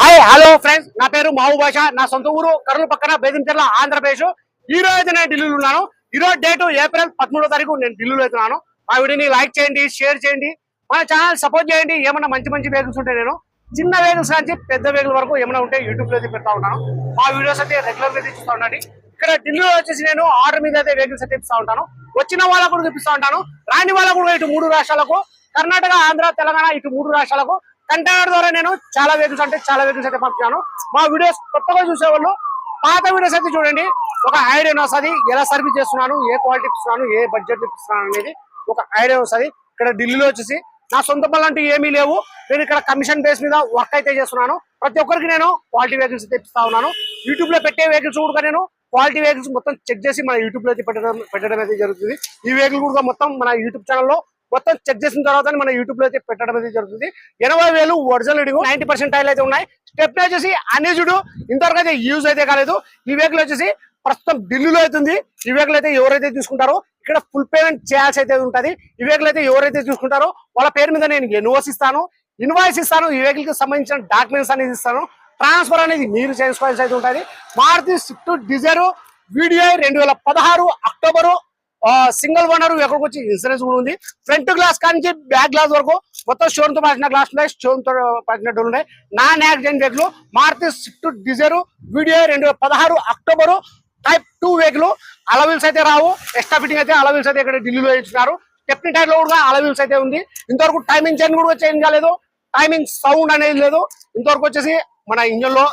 Hi hello friends. నా పేరు మావు భాష నా సొంత ఊరు కర్నూలు పక్కన బేదించర్ల ఆంధ్రప్రదేశ్. ఈ రోజు నేను ఢిల్లీలో ఉన్నాను. ఈ రోజు డేట్ ఏప్రిల్ పదమూడో తారీఖు నేను ఢిల్లీలో వెళ్తున్నాను. మా వీడియోని లైక్ చేయండి షేర్ చేయండి. మన ఛానల్ సపోర్ట్ చేయండి. ఏమన్నా మంచి మంచి వెహికల్స్ ఉంటే నేను చిన్న వెహికల్స్ నుంచి పెద్ద వెహికల్ వరకు ఏమైనా ఉంటే యూట్యూబ్లో అయితే పెడతా ఉన్నాను మా వీడియోస్ అయితే రెగ్యులర్గా అయితే చూస్తూ ఉండండి. ఇక్కడ ఢిల్లీలో వచ్చేసి నేను ఆర్డర్ మీద అయితే వెహికల్స్ అయితే ఇస్తా ఉంటాను. వచ్చిన వాళ్ళకు కూడా చూపిస్తా ఉంటాను. రాని వాళ్ళకు కూడా ఇటు మూడు రాష్ట్రాలకు కర్ణాటక ఆంధ్ర తెలంగాణ ఇటు మూడు రాష్ట్రాలకు కంటైనర్ ద్వారా నేను చాలా వెహికల్స్ అంటే చాలా వెహికల్స్ అయితే పంపించాను మా వీడియోస్ కొత్తగా చూసేవాళ్ళు పాత వీడియోస్ అయితే చూడండి. ఒక ఐడియా వస్తుంది. ఎలా సర్వీస్ చేస్తున్నాను ఏ క్వాలిటీ ఇస్తున్నాను ఏ బడ్జెట్ ఇస్తున్నాను అనేది ఒక ఐడియా వస్తుంది. ఇక్కడ ఢిల్లీలో వచ్చేసి నా సొంత పనులు ఏమీ లేవు. నేను ఇక్కడ కమిషన్ బేస్ మీద వర్క్ అయితే చేస్తున్నాను. ప్రతి ఒక్కరికి నేను క్వాలిటీ వెహికల్స్ తెప్పిస్తా ఉన్నాను. యూట్యూబ్లో పెట్టే వెహికల్స్ కూడా నేను క్వాలిటీ వెహికల్స్ మొత్తం చెక్ చేసి మన యూట్యూబ్లో అయితే పెట్టడం పెట్టడం అయితే జరుగుతుంది. ఈ వెహికల్ కూడా మొత్తం మన యూట్యూబ్ ఛానల్లో మొత్తం చెక్ చేసిన తర్వాత మన యూట్యూబ్లో అయితే పెట్టడం అయితే జరుగుతుంది. ఎనభై వేలు ఒరిజినల్ ఇడుగు నైన్టీ పర్సెంట్ టైల్ అయితే ఉన్నాయి. స్టెప్ వచ్చేసి అనేజుడు ఇంతవరకు అయితే యూజ్ అయితే కాలేదు. ఈ వెహికల్ వచ్చేసి ప్రస్తుతం ఢిల్లీలో అవుతుంది ఈ వెహికల్ అయితే ఎవరైతే తీసుకుంటారో ఇక్కడ ఫుల్ పేమెంట్ చేయాల్సి అయితే ఉంటది. ఈ వెహికల్ అయితే ఎవరైతే తీసుకుంటారో వాళ్ళ పేరు మీద నేను ఎన్ఓస్ ఇస్తాను. ఇన్వాయిస్ ఇస్తాను. ఈ వెహికల్కి సంబంధించిన డాక్యుమెంట్స్ అనేది ఇస్తాను. ట్రాన్స్ఫర్ అనేది మీరు చేసుకోవాల్సి అయితే ఉంటుంది. మారుతి స్విఫ్ట్ డిజైర్ వీడియో రెండు వేల పదహారు అక్టోబరు సింగిల్ ఓనర్ ఎక్కడికి వచ్చి? ఇన్సూరెన్స్ కూడా ఉంది. ఫ్రంట్ గ్లాస్ కానీ బ్యాక్ గ్లాస్ వరకు మొత్తం షోరూమ్తో పాటిన గ్లాస్ ఉన్నాయి. షోరూమ్తో పాటినట్టు ఉన్నాయి. Non accident vehicle Maruti Swift Dzire video రెండు వేల పదహారు October type two vehicle alloy wheels అయితే రావు. ఎక్స్ట్రా ఫిట్టింగ్ అయితే అలవిల్స్ అయితే ఇక్కడ ఢిల్లీలో ఇచ్చినారు టెప్ని టైర్లో కూడా అలవిల్స్ అయితే ఉంది. ఇంతవరకు టైమింగ్ చైన్ కూడా చేంజ్ కాలేదు. టైమింగ్ సౌండ్ అనేది లేదు. ఇంతవరకు వచ్చేసి మన ఇంజన్లో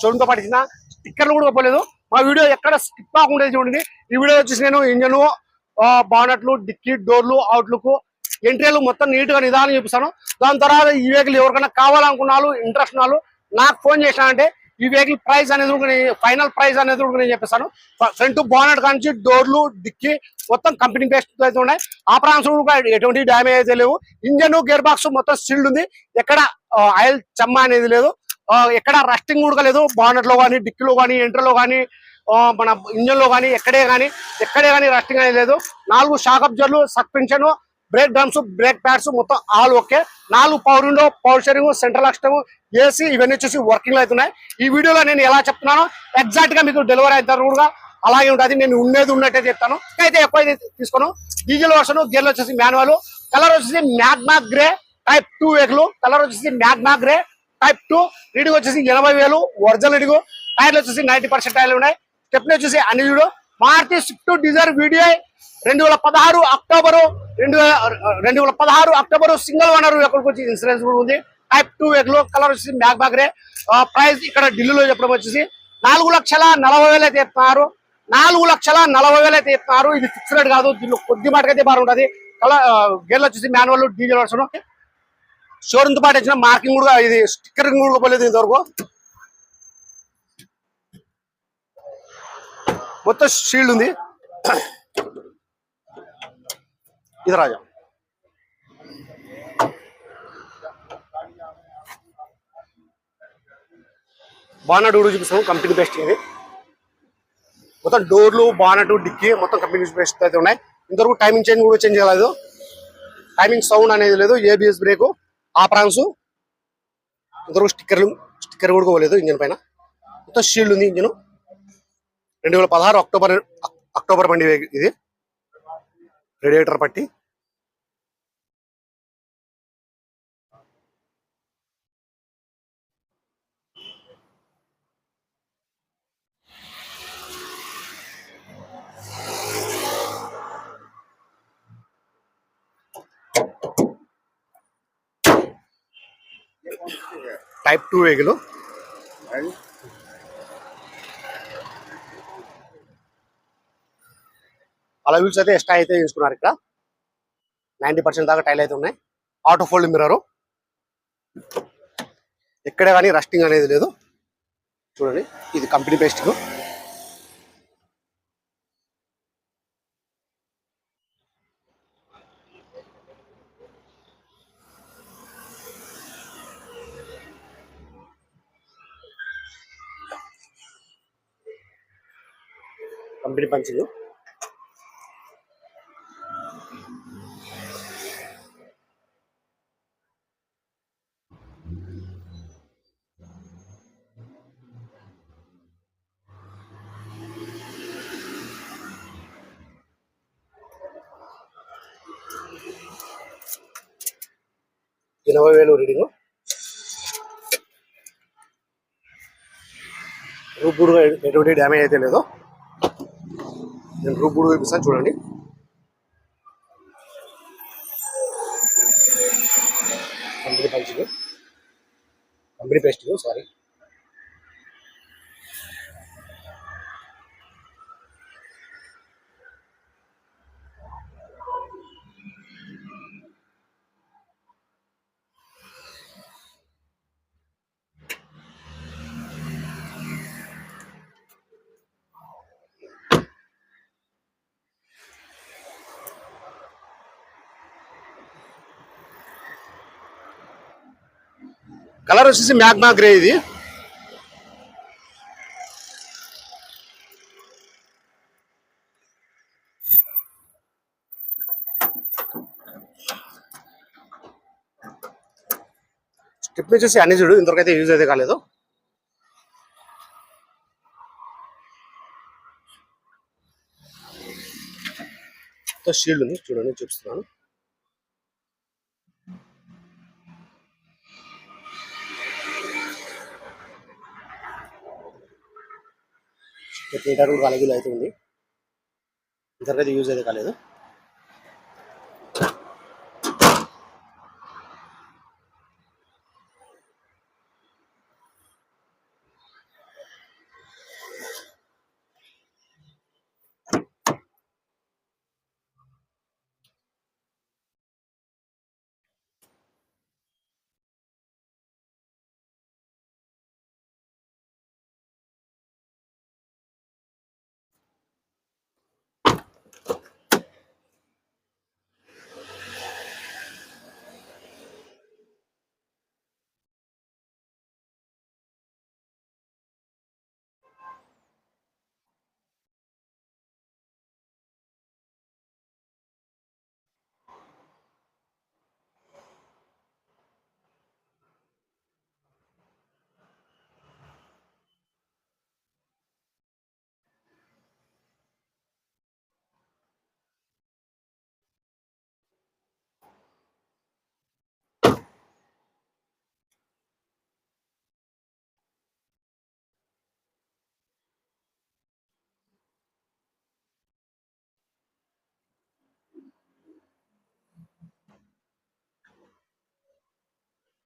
షోరూమ్తో పాటించిన స్టిక్కర్లు కూడా పోలేదు. మా వీడియో ఎక్కడ స్కిప్ కాకుండా చూడండి. ఈ వీడియో వచ్చేసి నేను ఇంజను బానట్లు డిక్కీ డోర్లు అవుట్లుక్ ఎంట్రీలు మొత్తం నీట్గా నిదానం చూపిస్తాను. దాని తర్వాత ఈ వెహికల్ ఎవరికైనా కావాలనుకున్నాను ఇంట్రెస్ట్ ఉన్నాను నాకు ఫోన్ చేసినానంటే ఈ వెహికల్ ప్రైస్ అనేది కూడా ఫైనల్ ప్రైస్ అనేది కూడా నేను చెప్పేస్తాను. ఫ్రంట్ బానట్ కానించి డోర్లు డిక్కీ మొత్తం కంపెనీ బేస్ట్ అయితే ఉన్నాయి. ఆపరాన్స్ కూడా ఎటువంటి డ్యామేజ్ అయితే లేవు. ఇంజన్ గేర్ బాక్స్ మొత్తం సీల్డ్ ఉంది. ఎక్కడ ఆయిల్ చెమ్మ అనేది లేదు. ఎక్కడ రస్టింగ్ కూడా లేదు బానట్లో కానీ డిక్కీలో కానీ ఎంట్రలో కానీ మన ఇంజన్లో కానీ ఎక్కడే కానీ ఎక్కడే కానీ రస్టింగ్ అనేది లేదు. నాలుగు shock అబ్జర్లు suspension brake drums brake pads మొత్తం ఆల్ ఓకే. నాలుగు power window power steering central అక్షటం AC ఇవన్నీ వచ్చేసి వర్కింగ్లో అవుతున్నాయి. ఈ వీడియోలో నేను ఎలా చెప్తున్నానో ఎగ్జాక్ట్గా మీకు డెలివరీ అవుతారు కూడా అలాగే ఉంటుంది. నేను ఉండేది ఉన్నట్టే చెప్తాను. అయితే ఎక్కువ తీసుకోను. డీజిల్ వర్షన్ గేర్లు వచ్చేసి మాన్యువల్. కలర్ వచ్చేసి magma grey type two vehicle. Colour వచ్చేసి magma grey type two reading వచ్చేసి ఎనభై వేలు ఒరిజినల్ రీడింగ్ టైర్లు వచ్చేసి నైన్టీ పర్సెంట్ టైర్లు ఉన్నాయి. స్టెప్ని వచ్చేసి అనియుడు మారుతి స్విఫ్ట్ డిజైర్ వీడియో రెండు వేల పదహారు అక్టోబరు రెండు వేల రెండు వేల పదహారు అక్టోబరు సింగిల్ ఓనర్ ఎక్కడికి వచ్చి ఇన్సూరెన్స్ కూడా ఉంది. టైప్ టూ వెహికల్ కలర్ వచ్చేసి మ్యాక్ బాగ్రే ప్రైస్ ఇక్కడ ఢిల్లీలో చెప్పడం వచ్చేసి నాలుగు లక్షల నలభై వేలు అయితే చెప్తున్నారు నాలుగు లక్షల నలభై వేలు అయితే చెప్తున్నారు ఇది ఫిక్స్డ్ కాదు. దీనిలో కొద్ది మాటకైతే బాగుంటుంది కలర్ గేర్లు వచ్చేసి మాన్యువల్ డీజిల్ వర్షన్ షోరూమ్తో పాటు వచ్చిన మార్కింగ్ కూడా ఇది స్టిక్కరింగ్ కూడా పోలేదు ఇంతవరకు మొత్తం షీల్డ్ ఉంది. ఇది రాజా. బానట్ కూడా చూపిస్తాము కంపెనీ బెస్ట్ ఇది. మొత్తం డోర్లు బానట్ డిక్కీ మొత్తం కంపెనీ బెస్ట్ అయితే ఉన్నాయి. ఇంతవరకు టైమింగ్ చేంజ్ కూడా చేంజ్ కాలేదు. టైమింగ్ సౌండ్ అనేది లేదు ఏబిఎస్ బ్రేక్ ఆ ప్రాన్స్ ఇంతవరకు స్టిక్కర్లు స్టిక్కర్ కూడా పోలేదు ఇంజన్ పైన. మొత్తం షీల్డ్ ఉంది ఇంజన్. రెండు వేల పదహారు అక్టోబర్ అక్టోబర్ బండి ఇది. రేడియేటర్ పట్టి టైప్ టూ వెహికల్. అలా వీల్స్ అయితే ఎక్స్ట్రా అయితే తీసుకున్నారు ఇక్కడ. నైంటీ పర్సెంట్ దాకా టైల్ అయితే ఉన్నాయి. Auto fold mirror. ఎక్కడ కానీ రస్టింగ్ అనేది లేదు. చూడండి ఇది కంపెనీ బెస్ట్కు కంపెనీ పంచులు ఎనభై వేలు రీడింగ్. రూపుడుగా ఎటువంటి డ్యామేజ్ అయితే లేదో. నేను గ్రూప్ కూడా చూపిస్తాను చూడండి. కంపెనీ పంచింగ్ కంపెనీ పేస్టులు సారీ కలర్ వచ్చేసి మ్యాగ్మా గ్రే ఇది. స్టెప్ వచ్చేసి అన్ని చూడు ఇంతవరకైతే యూజ్ అయితే కాలేదు. షీల్డ్ ఉంది చూడండి చూపిస్తున్నాను. మీటర్ కూడా కాలేదు అయితే ఉంది. ఇంతవరకు అయితే యూజ్ అయితే కాలేదు.